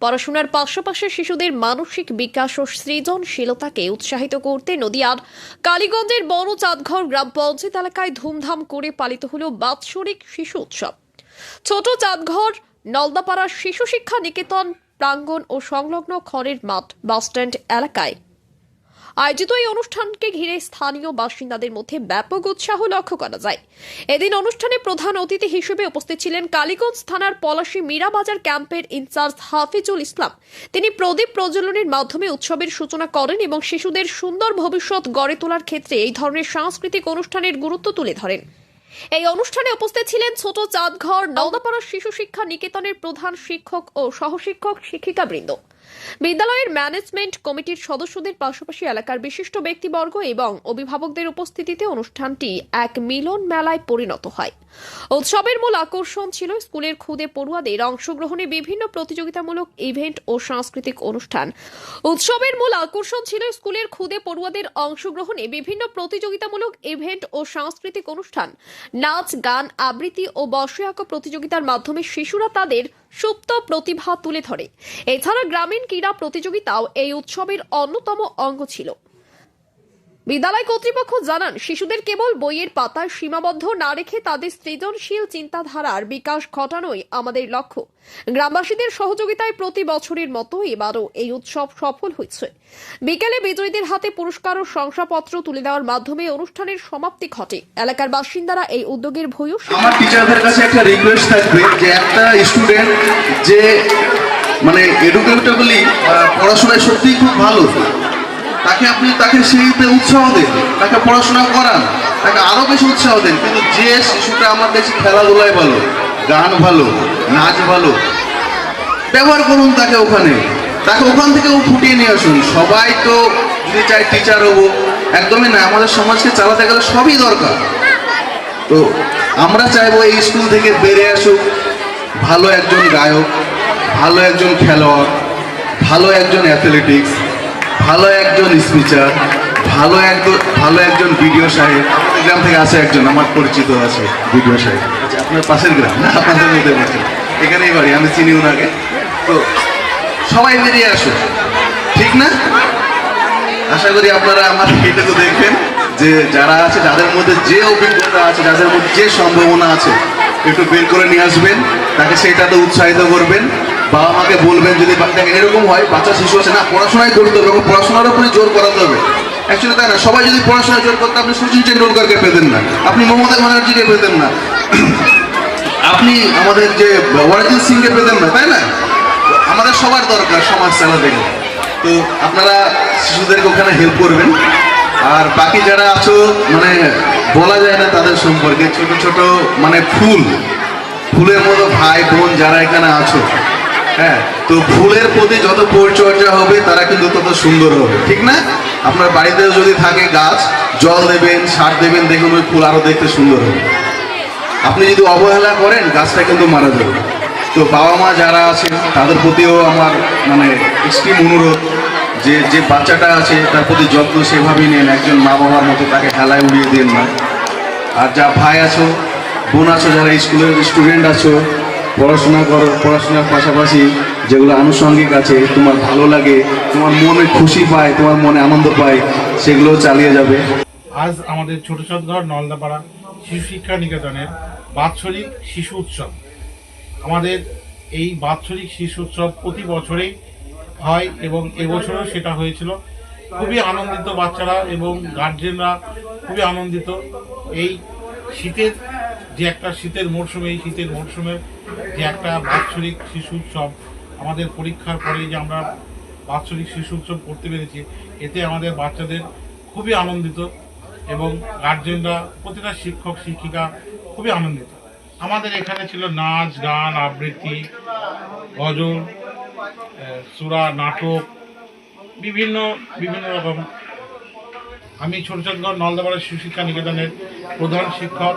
পড়াশোনার পাশাপাশি শিশুদের মানসিক বিকাশ ও সৃজনশীলতাকে উৎসাহিত করতে নদিয়ার কালীগঞ্জের বড় চাঁদঘর গ্রাম পঞ্চায়েত এলাকায় ধুমধাম করে পালিত হল বাৎসরিক শিশু উৎসব। ছোট চাঁদঘর, নলদাপাড়ার শিশু শিক্ষা নিকেতন, প্রাঙ্গণ ও সংলগ্ন খড়ের মাঠ, বাসস্ট্যান্ড এলাকায় আয়োজিত এই অনুষ্ঠানকে ঘিরে স্থানীয় বাসিন্দাদের মধ্যে ব্যাপক উৎসাহ লক্ষ্য করা যায়। এদিন অনুষ্ঠানে প্রধান অতিথি হিসেবে উপস্থিত ছিলেন কালীগঞ্জ থানার পলাশী মীরাবাজার ক্যাম্পের ইনচার্জ হাফিজুল ইসলাম। তিনি প্রদীপ প্রজ্বলনের মাধ্যমে উৎসবের সূচনা করেন এবং শিশুদের সুন্দর ভবিষ্যৎ গড়ে তোলার ক্ষেত্রে এই ধরনের সাংস্কৃতিক অনুষ্ঠানের গুরুত্ব তুলে ধরেন। এই অনুষ্ঠানে উপস্থিত ছিলেন ছোট চাঁদঘর নওদাপাড়া শিশু শিক্ষা নিকেতনের প্রধান শিক্ষক ও সহশিক্ষক শিক্ষিকাবৃন্দ। বিদ্যালয়ের ম্যানেজমেন্ট কমিটির সদস্যদের পাশাপাশি এলাকার বিশিষ্ট ব্যক্তিবর্গ এবং অভিভাবকদের উপস্থিতিতে অনুষ্ঠানটি এক মিলন মেলায় পরিণত হয়। উৎসবের মূল আকর্ষণ ছিল স্কুলের খুদে পড়ুয়াদের অংশগ্রহণে বিভিন্ন প্রতিযোগিতামূলক ইভেন্ট ও সাংস্কৃতিক অনুষ্ঠান। উৎসবের মূল আকর্ষণ ছিল স্কুলের খুদে পড়ুয়াদের অংশগ্রহণে বিভিন্ন প্রতিযোগিতামূলক ইভেন্ট ও সাংস্কৃতিক অনুষ্ঠান। নাচ, গান, আবৃত্তি ও বর্ষে আঁকা প্রতিযোগিতার মাধ্যমে শিশুরা তাদের সুপ্ত প্রতিভা তুলে ধরে। এছাড়া গ্রামীণ ক্রীড়া প্রতিযোগিতাও এই উৎসবের অন্যতম অঙ্গ ছিল। বিদ্যালয় কর্তৃপক্ষ জানান, শিশুদের কেবল বইয়ের পাতায় সীমাবদ্ধ না রেখে তাদের সৃজনশীল চিন্তাধারার বিকাশ ঘটানোই আমাদের লক্ষ্য। গ্রামবাসীদের সহযোগিতায় প্রতি বছরের মতো এবারও এই উৎসব সফল হয়েছে। বিকেলে বিজয়ীদের হাতে পুরস্কার ও শংসাপত্র তুলে দেওয়ার মাধ্যমে অনুষ্ঠানের সমাপ্তি ঘটে। এলাকার বাসিন্দারা এই উদ্যোগের ভূয়সী আমার টিচারদের কাছে একটা রিকোয়েস্ট থাকবে যে একটা স্টুডেন্ট যে মানে এডুকেটেবলি পড়াশোনায় সত্যিই খুব ভালো। তাকে আপনি, তাকে সেইতে উৎসাহ দেন, তাকে পড়াশোনা করান, তাকে আরও বেশি উৎসাহ দেন। কিন্তু যে শিশুটা আমার দেখছি খেলাধুলায় ভালো, গান ভালো, নাচ ভালো, ব্যবহার করুন তাকে ওখানে। তাকে ওখান থেকে ও ফুটিয়ে নিয়ে আসুন। সবাই তো যদি চাই টিচার হব, একদমই না। আমাদের সমাজকে চালাতে গেলে সবই দরকার। তো আমরা চাইব এই স্কুল থেকে বেড়ে আসুক, ভালো একজন গায়ক। ভালো একজন খেলোয়াড়, ভালো একজন অ্যাথলেটিক্স ভালো একজন স্পিচার ভালো একজন ভালো একজন ভিডিও সাহেব গ্রাম থেকে আছে একজন আমার পরিচিত আছে ভিডিও সাহেব আচ্ছা আপনার পাশের গ্রাম, না, আপনাদের মধ্যে এখানেই বাড়ি, আমি চিনি ওনাকে তো, সবাই বেরিয়ে আসুক ঠিক না? আশা করি আপনারা আমার এটা তো দেখবেন, যে যারা আছে, যাদের মধ্যে যে অভিজ্ঞতা আছে, যাদের মধ্যে যে সম্ভাবনা আছে, একটু বের করে নিয়ে আসবেন। তাকে সেটাতে উৎসাহিত করবেন। বাবা মাকে বলবেন যদি দেখেন এরকম হয়, বাচ্চা, শিশু আছে, না, পড়াশোনায় করতে হবে এবং পড়াশোনার উপরে জোর করাতে হবে অ্যাকচুয়ালি তাই না, সবাই যদি পড়াশোনায় জোর করতে, আপনি সচিন টেন্ডুলকারকে পেতেন না। আপনি মমতা ব্যানার্জিকে পেতেন না। আপনি আমাদের যে অরিজিৎ সিংকে পেতেন না, তাই না? আমাদের সবার দরকার সমাজ চালাতে গেলে তো আপনারা শিশুদেরকে ওখানে হেল্প করবেন। আর বাকি যারা আছো মানে বলা যায় না তাদের সম্পর্কে, ছোট ছোট মানে ফুল। ফুলের মতো ভাই, বোন যারা এখানে আছো হ্যাঁ তো ফুলের প্রতি যত পরিচর্যা হবে, তারা কিন্তু তত সুন্দর হবে, ঠিক না? আপনার বাড়িতেও যদি থাকে গাছ, জল দেবেন, সার দেবেন, দেখুন ওই ফুল আরও দেখতে সুন্দর হবে। আপনি যদি অবহেলা করেন, গাছটা কিন্তু মারা যাবে। তো বাবা মা যারা আছেন, তাদের প্রতিও আমার মানে এক্সট্রিম অনুরোধ যে যে বাচ্চাটা আছে, তার প্রতি যত্ন সেভাবেই নেন, একজন মা বাবার মতো তাকে খেলায় উড়িয়ে দেন না। আর যা ভাই আছো, বোন আছো, যারা স্কুলের স্টুডেন্ট আছো পড়াশোনা করো, পড়াশোনার পাশাপাশি যেগুলো আনুষঙ্গিক আছে, তোমার ভালো লাগে, তোমার মনে খুশি পায়, তোমার মনে আনন্দ পায়, সেগুলো চালিয়ে যাবে। আজ আমাদের ছোট ঘর নলদাপাড়া শিশু শিক্ষা নিকেতনের বাৎসরিক শিশু উৎসব। আমাদের এই বাৎসরিক শিশু উৎসব প্রতি বছরেই হয় এবং এবছরও সেটা হয়েছিল। খুবই আনন্দিত বাচ্চারা এবং গার্জেনরা খুবই আনন্দিত। এই শীতের যে একটা শীতের মরশুমে, এই শীতের মরশুমে যে একটা বাৎসরিক শিশু উৎসব আমাদের পরীক্ষার পরে যে আমরা বাৎসরিক শিশু উৎসব করতে পেরেছি, এতে আমাদের বাচ্চাদের খুবই আনন্দিত এবং গার্জেনরা, প্রতিটা শিক্ষক, শিক্ষিকা খুবই আনন্দিত। আমাদের এখানে ছিল নাচ, গান, আবৃত্তি, গজল সুরা, নাটক, বিভিন্ন বিভিন্ন রকম। আমি ছোট ছোট নলদাপাড়া শিশু শিক্ষা নিকেতনের প্রধান শিক্ষক